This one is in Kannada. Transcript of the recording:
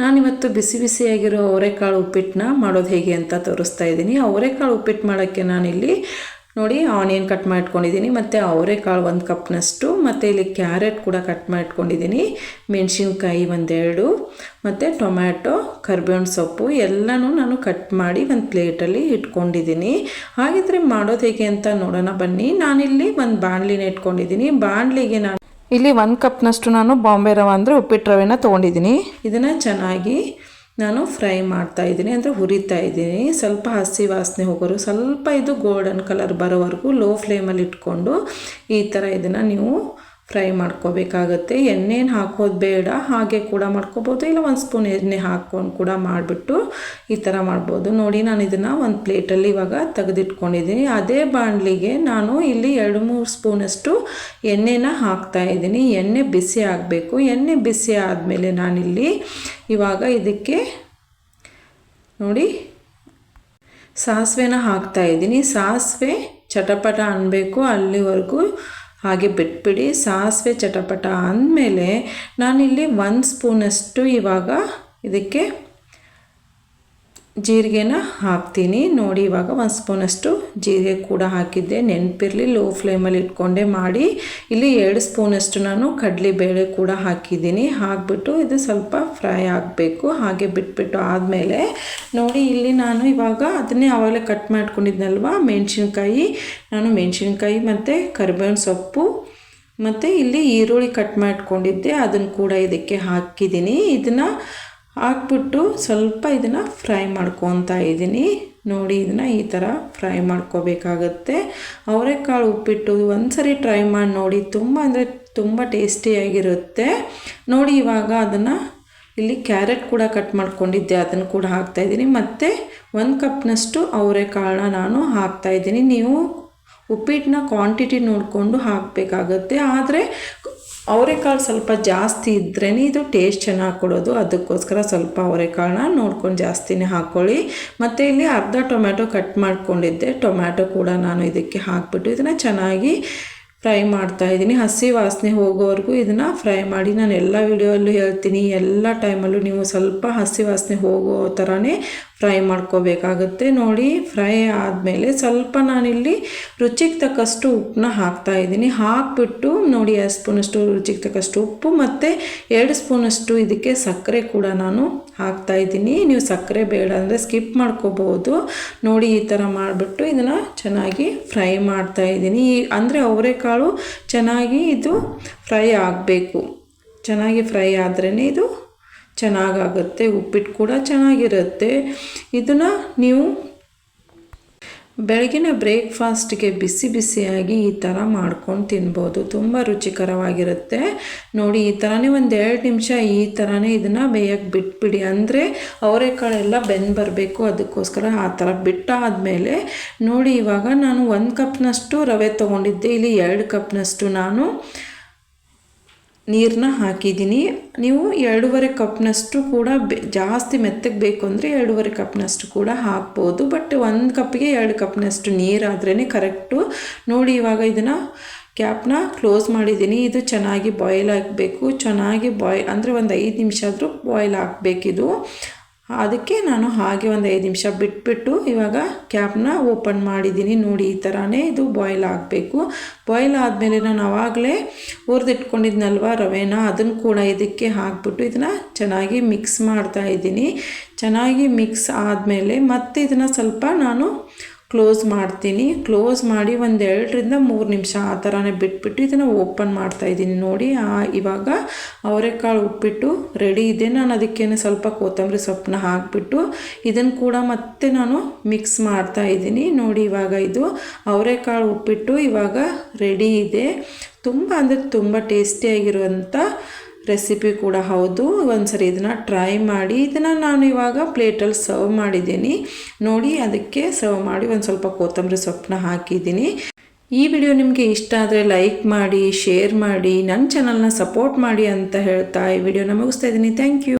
ನಾನಿವತ್ತು ಬಿಸಿ ಬಿಸಿಯಾಗಿರೋ ಅವರೆಕಾಳು ಉಪ್ಪಿಟ್ಟನ್ನ ಮಾಡೋದು ಹೇಗೆ ಅಂತ ತೋರಿಸ್ತಾ ಇದ್ದೀನಿ. ಅವರೆಕಾಳು ಉಪ್ಪಿಟ್ಟು ಮಾಡೋಕ್ಕೆ ನಾನಿಲ್ಲಿ ನೋಡಿ ಆನಿಯನ್ ಕಟ್ ಮಾಡಿಟ್ಕೊಂಡಿದ್ದೀನಿ ಮತ್ತು ಅವರೆಕಾಳು ಒಂದು ಕಪ್ನಷ್ಟು, ಮತ್ತು ಇಲ್ಲಿ ಕ್ಯಾರೆಟ್ ಕೂಡ ಕಟ್ ಮಾಡಿಟ್ಕೊಂಡಿದ್ದೀನಿ ಮೆಣಸಿನ್ಕಾಯಿ ಒಂದೆರಡು, ಮತ್ತು ಟೊಮ್ಯಾಟೊ, ಕರ್ಬೇವಿನ ಸೊಪ್ಪು ಎಲ್ಲನೂ ನಾನು ಕಟ್ ಮಾಡಿ ಒಂದು ಪ್ಲೇಟಲ್ಲಿ ಇಟ್ಕೊಂಡಿದ್ದೀನಿ. ಹಾಗಿದ್ರೆ ಮಾಡೋದು ಹೇಗೆ ಅಂತ ನೋಡೋಣ ಬನ್ನಿ. ನಾನಿಲ್ಲಿ ಒಂದು ಬಾಣಲಿನ ಇಟ್ಕೊಂಡಿದ್ದೀನಿ. ಬಾಣಲಿಗೆ ನಾನು ಇಲ್ಲಿ ಒಂದು ಕಪ್ನಷ್ಟು ನಾನು ಬಾಂಬೆ ರವೆ ಅಂದರೆ ಉಪ್ಪಿಟ್ಟು ರವೆನ ತೊಗೊಂಡಿದ್ದೀನಿ. ಇದನ್ನು ಚೆನ್ನಾಗಿ ನಾನು ಫ್ರೈ ಮಾಡ್ತಾ ಇದ್ದೀನಿ. ಅಂದರೆ ಹುರಿತಾ ಇದ್ದೀನಿ. ಸ್ವಲ್ಪ ಹಸಿ ವಾಸನೆ ಹೋಗೋರು, ಸ್ವಲ್ಪ ಇದು ಗೋಲ್ಡನ್ ಕಲರ್ ಬರೋವರೆಗೂ ಲೋ ಫ್ಲೇಮಲ್ಲಿ ಇಟ್ಕೊಂಡು ಈ ಥರ ಇದನ್ನು ನೀವು ಫ್ರೈ ಮಾಡ್ಕೋಬೇಕಾಗುತ್ತೆ. ಎಣ್ಣೆನ ಹಾಕೋದು ಬೇಡ, ಹಾಗೆ ಕೂಡ ಮಾಡ್ಕೋಬೋದು. ಇಲ್ಲ ಒಂದು ಸ್ಪೂನ್ ಎಣ್ಣೆ ಹಾಕ್ಕೊಂಡು ಕೂಡ ಮಾಡಿಬಿಟ್ಟು ಈ ಥರ ಮಾಡ್ಬೋದು. ನೋಡಿ ನಾನು ಇದನ್ನು ಒಂದು ಪ್ಲೇಟಲ್ಲಿ ಇವಾಗ ತೆಗೆದಿಟ್ಕೊಂಡಿದ್ದೀನಿ. ಅದೇ ಬಾಣಲಿಗೆ ನಾನು ಇಲ್ಲಿ ಎರಡು ಮೂರು ಸ್ಪೂನಷ್ಟು ಎಣ್ಣೆನ ಹಾಕ್ತಾ ಇದ್ದೀನಿ. ಎಣ್ಣೆ ಬಿಸಿ ಆಗಬೇಕು. ಎಣ್ಣೆ ಬಿಸಿ ಆದಮೇಲೆ ನಾನಿಲ್ಲಿ ಇವಾಗ ಇದಕ್ಕೆ ನೋಡಿ ಸಾಸಿವೆನ ಹಾಕ್ತಾ ಇದ್ದೀನಿ. ಸಾಸಿವೆ ಚಟಪಟ ಅನ್ನಬೇಕು ಅಲ್ಲಿವರೆಗೂ. ಹಾಗೆ ಬಿಟ್ಬಿಡಿ ಸಾಸಿವೆ ಚಟಪಟ ಅಂದಮೇಲೆ ನಾನಿಲ್ಲಿ ಒಂದು ಸ್ಪೂನಷ್ಟು ಇವಾಗ ಇದಕ್ಕೆ ಜೀರಿಗೆನ ಹಾಕ್ತೀನಿ. ನೋಡಿ, ಇವಾಗ ಒಂದು ಸ್ಪೂನಷ್ಟು ಜೀರಿಗೆ ಕೂಡ ಹಾಕಿದ್ದೆ. ನೆನಪಿರಲಿ ಲೋ ಫ್ಲೇಮಲ್ಲಿ ಇಟ್ಕೊಂಡೆ ಮಾಡಿ. ಇಲ್ಲಿ ಎರಡು ಸ್ಪೂನಷ್ಟು ನಾನು ಕಡಲೆಬೇಳೆ ಕೂಡ ಹಾಕಿದ್ದೀನಿ. ಹಾಕ್ಬಿಟ್ಟು ಇದು ಸ್ವಲ್ಪ ಫ್ರೈ ಆಗಬೇಕು. ಹಾಗೆ ಬಿಟ್ಬಿಟ್ಟು ಆದಮೇಲೆ, ನೋಡಿ, ಇಲ್ಲಿ ನಾನು ಇವಾಗ ಅದನ್ನೇ ಆವಾಗಲೇ ಕಟ್ ಮಾಡ್ಕೊಂಡಿದ್ನಲ್ವ? ಮೆಣಸಿನ್ಕಾಯಿ. ನಾನು ಮೆಣಸಿನ್ಕಾಯಿ ಮತ್ತು ಕರಿಬೇವಿನ ಸೊಪ್ಪು ಮತ್ತು ಇಲ್ಲಿ ಈರುಳ್ಳಿ ಕಟ್ ಮಾಡ್ಕೊಂಡಿದ್ದೆ. ಅದನ್ನು ಕೂಡ ಇದಕ್ಕೆ ಹಾಕಿದ್ದೀನಿ. ಇದನ್ನು ಹಾಕ್ಬಿಟ್ಟು ಸ್ವಲ್ಪ ಇದನ್ನು ಫ್ರೈ ಮಾಡ್ಕೊತಾ ಇದ್ದೀನಿ. ನೋಡಿ, ಇದನ್ನು ಈ ಥರ ಫ್ರೈ ಮಾಡ್ಕೋಬೇಕಾಗತ್ತೆ. ಅವರೆಕಾಳು ಉಪ್ಪಿಟ್ಟು ಒಂದು ಸರಿ ಟ್ರೈ ಮಾಡಿ ನೋಡಿ, ತುಂಬ ಅಂದರೆ ತುಂಬ ಟೇಸ್ಟಿಯಾಗಿರುತ್ತೆ ನೋಡಿ, ಇವಾಗ ಅದನ್ನು ಇಲ್ಲಿ ಕ್ಯಾರೆಟ್ ಕೂಡ ಕಟ್ ಮಾಡ್ಕೊಂಡಿದ್ದೆ, ಅದನ್ನು ಕೂಡ ಹಾಕ್ತಾಯಿದ್ದೀನಿ ಮತ್ತು ಒಂದು ಕಪ್ನಷ್ಟು ಅವರೆಕಾಳನ್ನ ನಾನು ಹಾಕ್ತಾಯಿದ್ದೀನಿ ನೀವು ಉಪ್ಪಿಟ್ಟನ್ನ ಕ್ವಾಂಟಿಟಿ ನೋಡಿಕೊಂಡು ಹಾಕಬೇಕಾಗತ್ತೆ. ಆದರೆ ಅವರೆಕಾಳು ಸ್ವಲ್ಪ ಜಾಸ್ತಿ ಇದ್ರೇ ಇದು ಟೇಸ್ಟ್ ಚೆನ್ನಾಗಿ ಕೊಡೋದು. ಅದಕ್ಕೋಸ್ಕರ ಸ್ವಲ್ಪ ಅವರೆಕಾಳನ್ನ ನೋಡ್ಕೊಂಡು ಜಾಸ್ತಿನೇ ಹಾಕ್ಕೊಳ್ಳಿ ಮತ್ತು ಇಲ್ಲಿ ಅರ್ಧ ಟೊಮ್ಯಾಟೊ ಕಟ್ ಮಾಡ್ಕೊಂಡಿದ್ದೆ. ಟೊಮ್ಯಾಟೊ ಕೂಡ ನಾನು ಇದಕ್ಕೆ ಹಾಕ್ಬಿಟ್ಟು ಇದನ್ನು ಚೆನ್ನಾಗಿ ಫ್ರೈ ಮಾಡ್ತಾ ಇದ್ದೀನಿ. ಹಸಿ ವಾಸನೆ ಹೋಗೋವರೆಗೂ ಇದನ್ನು ಫ್ರೈ ಮಾಡಿ ನಾನು ಎಲ್ಲ ವಿಡಿಯೋಲ್ಲೂ ಹೇಳ್ತೀನಿ. ಎಲ್ಲ ಟೈಮಲ್ಲೂ ನೀವು ಸ್ವಲ್ಪ ಹಸಿ ವಾಸನೆ ಹೋಗೋ ಥರನೇ ಫ್ರೈ ಮಾಡ್ಕೋಬೇಕಾಗುತ್ತೆ. ನೋಡಿ, ಫ್ರೈ ಆದಮೇಲೆ ಸ್ವಲ್ಪ ನಾನಿಲ್ಲಿ ರುಚಿಗೆ ತಕ್ಕಷ್ಟು ಉಪ್ಪನ್ನ ಹಾಕ್ತಾ ಇದ್ದೀನಿ. ಹಾಕ್ಬಿಟ್ಟು ನೋಡಿ ಎರಡು ಸ್ಪೂನಷ್ಟು ರುಚಿಗೆ ತಕ್ಕಷ್ಟು ಉಪ್ಪು ಮತ್ತು ಎರಡು ಸ್ಪೂನಷ್ಟು ಇದಕ್ಕೆ ಸಕ್ಕರೆ ಕೂಡ ನಾನು ಹಾಕ್ತಾ ಇದ್ದೀನಿ. ನೀವು ಸಕ್ಕರೆ ಬೇಡ ಅಂದರೆ ಸ್ಕಿಪ್ ಮಾಡ್ಕೋಬೋದು ನೋಡಿ, ಈ ಥರ ಮಾಡಿಬಿಟ್ಟು ಇದನ್ನು ಚೆನ್ನಾಗಿ ಫ್ರೈ ಮಾಡ್ತಾ ಇದ್ದೀನಿ. ಅಂದರೆ ಅವರೆಕಾಳು ಚೆನ್ನಾಗಿ ಇದು ಫ್ರೈ ಆಗಬೇಕು. ಚೆನ್ನಾಗಿ ಫ್ರೈ ಆದ್ರೇ ಇದು ಚೆನ್ನಾಗಾಗುತ್ತೆ, ಉಪ್ಪಿಟ್ಟು ಕೂಡ ಚೆನ್ನಾಗಿರುತ್ತೆ. ಇದನ್ನು ನೀವು ಬೆಳಗಿನ ಬ್ರೇಕ್ಫಾಸ್ಟ್ಗೆ ಬಿಸಿ ಬಿಸಿಯಾಗಿ ಈ ಥರ ಮಾಡ್ಕೊಂಡು ತಿನ್ಬೋದು. ತುಂಬ ರುಚಿಕರವಾಗಿರುತ್ತೆ. ನೋಡಿ, ಈ ಥರನೇ ಒಂದು ಎರಡು ನಿಮಿಷ ಈ ಥರನೇ ಇದನ್ನು ಬೇಯಕ್ಕೆ ಬಿಟ್ಬಿಡಿ. ಅಂದರೆ ಅವರೆಕಾಳೆಲ್ಲ ಬೆಂದು ಬರಬೇಕು, ಅದಕ್ಕೋಸ್ಕರ ಆ ಥರ ಬಿಟ್ಟಾದಮೇಲೆ ನೋಡಿ, ಇವಾಗ ನಾನು ಒಂದು ಕಪ್ನಷ್ಟು ರವೆ ತೊಗೊಂಡಿದ್ದೆ. ಇಲ್ಲಿ ಎರಡು ಕಪ್ನಷ್ಟು ನಾನು ನೀರನ್ನ ಹಾಕಿದ್ದೀನಿ. ನೀವು ಎರಡೂವರೆ ಕಪ್ನಷ್ಟು ಕೂಡ ಜಾಸ್ತಿ ಮೆತ್ತಗೆ ಬೇಕು ಅಂದರೆ ಎರಡೂವರೆ ಕಪ್ನಷ್ಟು ಕೂಡ ಹಾಕ್ಬೋದು. ಬಟ್ ಒಂದು ಕಪ್ಗೆ ಎರಡು ಕಪ್ನಷ್ಟು ನೀರಾದ್ರೇ ಕರೆಕ್ಟು. ನೋಡಿ ಇವಾಗ ಇದನ್ನು ಕ್ಯಾಪ್ನ ಕ್ಲೋಸ್ ಮಾಡಿದ್ದೀನಿ. ಇದು ಚೆನ್ನಾಗಿ ಬಾಯ್ಲ್ ಆಗಬೇಕು. ಚೆನ್ನಾಗಿ ಬಾಯ್, ಅಂದರೆ ಒಂದು ಐದು ನಿಮಿಷ ಆದರೂ ಬಾಯ್ಲ್ ಆಗಬೇಕಿದು. ಅದಕ್ಕೆ ನಾನು ಹಾಗೆ ಒಂದು ಐದು ನಿಮಿಷ ಬಿಟ್ಬಿಟ್ಟು ಇವಾಗ ಕ್ಯಾಪ್ನ ಓಪನ್ ಮಾಡಿದ್ದೀನಿ. ನೋಡಿ, ಈ ಥರನೇ ಇದು ಬಾಯ್ಲ್ ಆಗಬೇಕು. ಬಾಯ್ಲ್ ಆದಮೇಲೆ ನಾನು ಆವಾಗಲೇ ಹುರಿದಿಟ್ಕೊಂಡಿದ್ನಲ್ವ ರವೆನ? ಅದನ್ನು ಕೂಡ ಇದಕ್ಕೆ ಹಾಕ್ಬಿಟ್ಟು ಇದನ್ನು ಚೆನ್ನಾಗಿ ಮಿಕ್ಸ್ ಮಾಡ್ತಾ ಇದ್ದೀನಿ. ಚೆನ್ನಾಗಿ ಮಿಕ್ಸ್ ಆದಮೇಲೆ ಮತ್ತೆ ಇದನ್ನು ಸ್ವಲ್ಪ ನಾನು ಕ್ಲೋಸ್ ಮಾಡ್ತೀನಿ. ಕ್ಲೋಸ್ ಮಾಡಿ ಒಂದು ಎರಡರಿಂದ ಮೂರು ನಿಮಿಷ ಆ ಥರನೇ ಬಿಟ್ಬಿಟ್ಟು ಇದನ್ನು ಓಪನ್ ಮಾಡ್ತಾಯಿದ್ದೀನಿ ನೋಡಿ ಇವಾಗ ಅವರೆಕಾಳು ಉಪ್ಪಿಟ್ಟು ರೆಡಿ ಇದೆ. ನಾನು ಅದಕ್ಕೇನು ಸ್ವಲ್ಪ ಕೊತ್ತಂಬರಿ ಸೊಪ್ಪನ್ನ ಹಾಕಿಬಿಟ್ಟು ಇದನ್ನು ಕೂಡ ಮತ್ತೆ ನಾನು ಮಿಕ್ಸ್ ಮಾಡ್ತಾ ಇದ್ದೀನಿ. ನೋಡಿ, ಇವಾಗ ಇದು ಅವರೆಕಾಳು ಉಪ್ಪಿಟ್ಟು ಇವಾಗ ರೆಡಿ ಇದೆ. ತುಂಬ ಅಂದರೆ ತುಂಬ ಟೇಸ್ಟಿಯಾಗಿರುವಂಥ ರೆಸಿಪಿ ಕೂಡ ಹೌದು. ಒಂದು ಸರಿ ಇದನ್ನು ಟ್ರೈ ಮಾಡಿ, ಇದನ್ನು ನಾನು ಇವಾಗ ಪ್ಲೇಟಲ್ಲಿ ಸರ್ವ್ ಮಾಡಿದ್ದೀನಿ. ನೋಡಿ ಅದಕ್ಕೆ ಸರ್ವ್ ಮಾಡಿ ಒಂದು ಸ್ವಲ್ಪ ಕೊತ್ತಂಬರಿ ಸೊಪ್ಪನ್ನ ಹಾಕಿದ್ದೀನಿ. ಈ ವಿಡಿಯೋ ನಿಮಗೆ ಇಷ್ಟ ಆದರೆ ಲೈಕ್ ಮಾಡಿ ಶೇರ್ ಮಾಡಿ ನನ್ನ ಚಾನಲ್ನ ಸಪೋರ್ಟ್ ಮಾಡಿ ಅಂತ ಹೇಳ್ತಾ ಈ ವಿಡಿಯೋನ ಮುಗಿಸ್ತಾ ಇದ್ದೀನಿ. Thank you